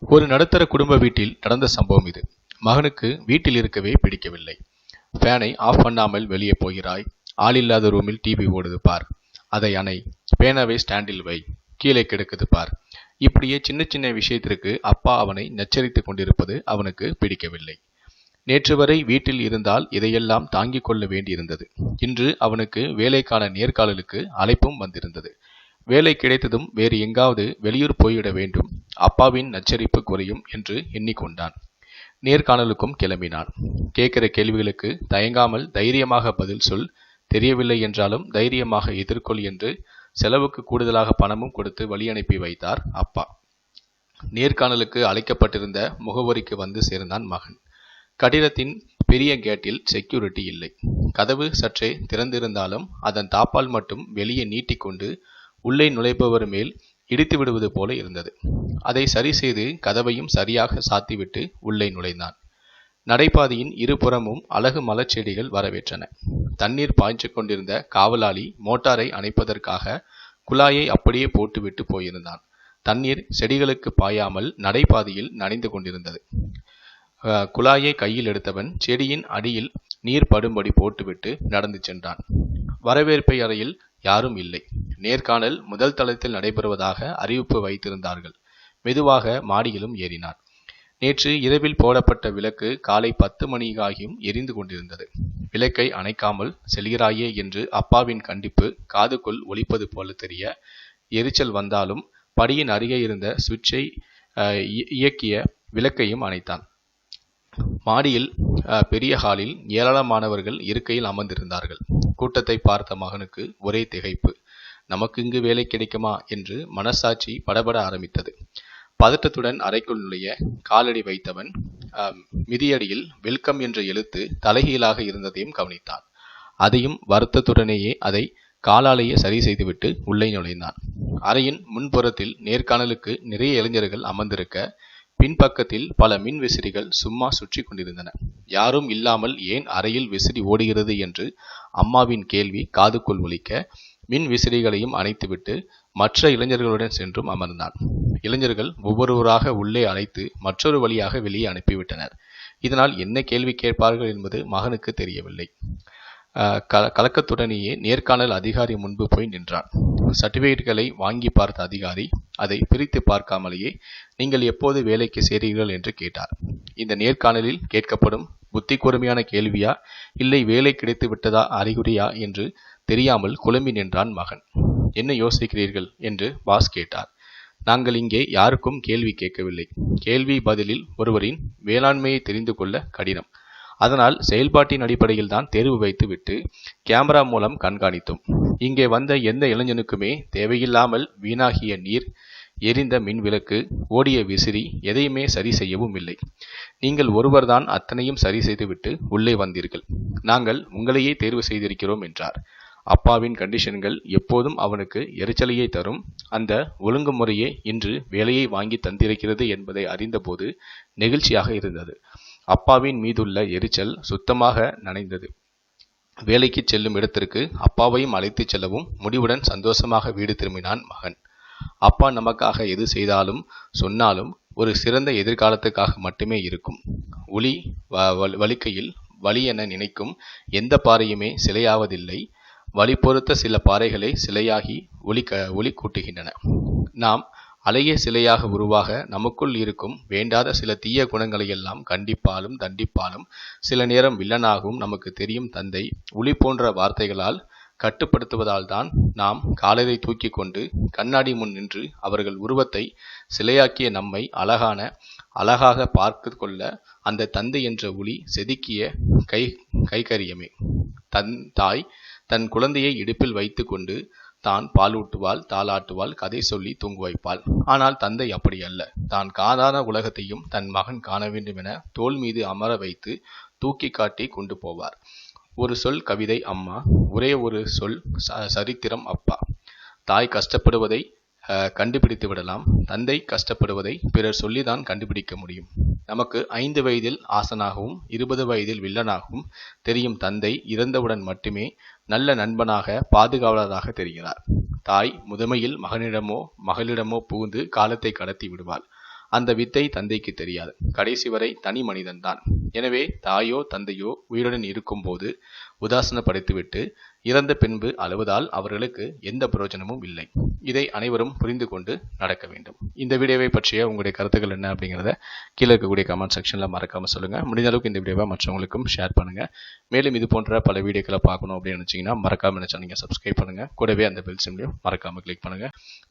ஒரு நடுத்தர குடும்ப வீட்டில் நடந்த சம்பவம் இது. மகனுக்கு வீட்டில் இருக்கவே பிடிக்கவில்லை. ஃபேனை ஆஃப் பண்ணாமல் வெளியே போகிறாய். ஆளில்லாத ரூமில் டிவி ஓடுது பார். அதை அணை. பேனாவை ஸ்டாண்டில் வை. கீழே கிடக்குது பார். இப்படியே சின்ன சின்ன விஷயத்திற்கு அப்பா அவனை நச்சரித்துக் கொண்டிருப்பது அவனுக்கு பிடிக்கவில்லை. நேற்று வரை வீட்டில் இருந்தால் இதையெல்லாம் தாங்கிக் கொள்ள வேண்டியிருந்தது. இன்று அவனுக்கு வேலைக்கான நேர்காணலுக்கு அழைப்பும் வந்திருந்தது. வேலை கிடைத்ததும் வேறு எங்காவது வெளியூர் போய்விட வேண்டும். அப்பாவின் நச்சரிப்பு குறையும் என்று எண்ணிக்கொண்டான். நேர்காணலுக்கும் கிளம்பினான். கேட்கிற கேள்விகளுக்கு தயங்காமல் தைரியமாக பதில் சொல். தெரியவில்லை என்றாலும் தைரியமாக எதிர்கொள் என்று செலவுக்கு கூடுதலாக பணமும் கொடுத்து வழி அனுப்பி வைத்தார் அப்பா. நேர்காணலுக்கு அழைக்கப்பட்டிருந்த முகவரிக்கு வந்து சேர்ந்தான் மகன். கட்டிடத்தின் பெரிய கேட்டில் செக்யூரிட்டி இல்லை. கதவு சற்றே திறந்திருந்தாலும் அதன் தாப்பால் மட்டும் வெளியே நீட்டிக்கொண்டு உள்ளே நுழைப்பவர் மேல் இடித்து விடுவது போல இருந்தது. அதை சரி செய்து கதவையும் சரியாக சாத்திவிட்டு உள்ளே நுழைந்தான். நடைபாதையின் இருபுறமும் அழகு மலர்ச்செடிகள் வரவேற்றன. தண்ணீர் பாய்ச்சு கொண்டிருந்த காவலாளி மோட்டாரை அணைப்பதற்காக குழாயை அப்படியே போட்டுவிட்டு போயிருந்தான். தண்ணீர் செடிகளுக்கு பாயாமல் நடைபாதையில் நனைந்து கொண்டிருந்தது. அஹ், குழாயை கையில் எடுத்தவன் செடியின் அடியில் நீர் படும்படி போட்டுவிட்டு நடந்து சென்றான். வரவேற்பை அறையில் யாரும் இல்லை. நேர்காணல் முதல் தளத்தில் நடைபெறுவதாக அறிவிப்பு வைத்திருந்தார்கள். மெதுவாக மாடியிலும் ஏறினார். நேற்று இரவில் போடப்பட்ட விளக்கு காலை பத்து மணியாகியும் எரிந்து கொண்டிருந்தது. விளக்கை அணைக்காமல் செல்கிறாயே என்று அப்பாவின் கண்டிப்பு காதுக்குள் ஒலிப்பது போல தெரிய எரிச்சல் வந்தாலும் படியின் அருகே இருந்த சுவிட்சை இயக்கிய விளக்கையும் அணைத்தான். மாடியில் பெரிய ஹாலில் ஏராளமானவர்கள் இருக்கையில் அமர்ந்திருந்தார்கள். கூட்டத்தை பார்த்த மகனுக்கு ஒரே திகைப்பு. நமக்கு இங்கு வேலை கிடைக்குமா என்று மனசாட்சி படபட ஆரம்பித்தது. பதட்டத்துடன் அறைக்குள் நுழைய காலடி வைத்தவன் அஹ், மிதியடியில் வெல்கம் என்ற எழுத்து தலைகீழாக இருந்ததையும் கவனித்தான். அதையும் வருத்தத்துடனேயே அதை காலாலேயே சரி செய்துவிட்டு உள்ளே நுழைந்தான். அறையின் முன்புறத்தில் நேர்காணலுக்கு நிறைய இளைஞர்கள் அமர்ந்திருக்க பின்பக்கத்தில் பல மின் விசிறிகள் சும்மா சுற்றி கொண்டிருந்தன. யாரும் இல்லாமல் ஏன் அறையில் விசிறி ஓடுகிறது என்று அம்மாவின் கேள்வி காதுக்குள் ஒலிக்க மின் விசிறிகளையும் அணைத்துவிட்டு மற்ற இளைஞர்களுடன் சென்றும் அமர்ந்தான் இளைஞர்கள் ஒவ்வொருவராக உள்ளே அழைத்து மற்றொரு வழியாக வெளியே அனுப்பிவிட்டனர். இதனால் என்ன கேள்வி கேட்பார்கள் என்பது மகனுக்கு தெரியவில்லை. கலக்கத்துடனேயே நேர்காணல் அதிகாரி முன்பு போய் நின்றான். சர்டிபிகேட்களை வாங்கி பார்த்த அதிகாரி அதை பிரித்து பார்க்காமலேயே நீங்கள் எப்போது வேலைக்கு சேரீர்கள் என்று கேட்டார். இந்த நேர்காணலில் கேட்கப்படும் புத்தி கூர்மையான கேள்வியா? இல்லை வேலை கிடைத்து விட்டதா அறிகுறியா? என்று தெரியாமல் குழம்பி நின்றான் மகன். என்ன யோசிக்கிறீர்கள்? என்று பாஸ் கேட்டார். நாங்கள் இங்கே யாருக்கும் கேள்வி கேட்கவில்லை. கேள்வி பதிலில் ஒருவரின் வேளாண்மையை தெரிந்து கொள்ள கடினம். அதனால் செயல்பாட்டின் அடிப்படையில் தான் தேர்வு வைத்துவிட்டு கேமரா மூலம் கண்காணித்தோம். இங்கே வந்த எந்த இளைஞனுக்குமே தேவையில்லாமல் வீணாகிய நீர் எரிந்த மின் விளக்கு ஓடிய விசிறி எதையுமே சரி செய்யவும் இல்லை. நீங்கள் ஒருவர்தான் அத்தனையும் சரி செய்துவிட்டு உள்ளே வந்தீர்கள். நாங்கள் உங்களையே தேர்வு செய்திருக்கிறோம் என்றார். அப்பாவின் கண்டிஷன்கள் எப்போதும் அவனுக்கு எரிச்சலையே தரும். அந்த ஒழுங்குமுறையே இன்று வேலையை வாங்கி தந்திருக்கிறது என்பதை அறிந்தபோது நெகிழ்ச்சியாக இருந்தது. அப்பாவின் மீதுள்ள எரிச்சல் சுத்தமாக நனைந்தது. வேலைக்கு செல்லும் இடத்திற்கு அப்பாவையும் அழைத்துச் செல்லவும் முடிவுடன் சந்தோஷமாக வீடு திரும்பினான் மகன். அப்பா நமக்காக எது செய்தாலும் சொன்னாலும் ஒரு சிறந்த எதிர்காலத்துக்காக மட்டுமே இருக்கும். ஒளி வ- வ- வலிக்கையில் வலி என நினைக்கும் எந்த பாறையுமே சிலையாவதில்லை. வழிபொறுத்த சில பாறைகளை சிலையாகி ஒளி க ஒளி கூட்டுகின்றன. நாம் அழகிய சிலையாக உருவாக நமக்குள் இருக்கும் வேண்டாத சில தீய குணங்களை எல்லாம் கண்டிப்பாலும் தண்டிப்பாலும் சில நேரம் வில்லனாகவும் நமக்கு தெரியும் தந்தை ஒளி போன்ற வார்த்தைகளால் கட்டுப்படுத்துவதால் தான் நாம் காலரை தூக்கி கொண்டு கண்ணாடி முன் நின்று அவர்கள் உருவத்தை சிலையாக்கிய நம்மை அழகான அழகாக பார்த்து கொள்ள அந்த தந்தை என்ற ஒளி செதுக்கிய கை கைகரியமே. தன் தாய் தன் குழந்தையை இடுப்பில் வைத்துக்கொண்டு தான் பாலூட்டுவாள் தாளாட்டுவாள் கதை சொல்லி தூங்கு வைப்பாள். ஆனால் தந்தை அப்படி அல்ல. தான் காணாத உலகத்தையும் தன் மகன் காண வேண்டும் என தோள் மீது அமர வைத்து தூக்கி காட்டி கொண்டு போவார். ஒரு சொல் கவிதை அம்மா ஒரே ஒரு சொல் ச- சரித்திரம் அப்பா. தாய் கஷ்டப்படுவதை கண்டுபிடித்து விடலாம். தந்தை கஷ்டப்படுவதை பிறர் சொல்லிதான் கண்டுபிடிக்க முடியும். நமக்கு ஐந்து வயதில் ஆசனாகவும் இருபது வயதில் வில்லனாகவும் தெரியும் தந்தை இறந்தவுடன் மட்டுமே நல்ல நண்பனாக பாதுகாவலராக தெரிகிறார். தாய் முதுமையில் மகனிடமோ மகளிடமோ புகுந்து காலத்தை கடத்தி விடுவாள். அந்த வித்தை தந்தைக்கு தெரியாது. கடைசி வரை தனி மனிதன்தான் எனவே தாயோ தந்தையோ உயிருடன் இருக்கும்போது உதாசனப்படுத்திவிட்டு இறந்த பின்பு அழுவதால் அவர்களுக்கு எந்த பிரயோஜனமும் இல்லை. இதை அனைவரும் புரிந்து கொண்டு நடக்க வேண்டும். இந்த வீடியோவை பற்றிய உங்களுடைய கருத்துக்கள் என்ன அப்படிங்கிறத கீழே இருக்கக்கூடிய கமெண்ட் செக்ஷனில் மறக்காமல் சொல்லுங்கள் முடிந்த அளவுக்கு இந்த வீடியோவை மற்றவங்களுக்கும் ஷேர் பண்ணுங்கள் மேலும் இது போன்ற பல வீடியோக்களை பார்க்கணும் அப்படின்னு நினச்சிங்கன்னா மறக்காமல் நினச்சா நீங்கள் சப்ஸ்கிரைப் பண்ணுங்கள் கூடவே அந்த பெல் சிம்லையும் மறக்காமல் கிளிக் பண்ணுங்கள்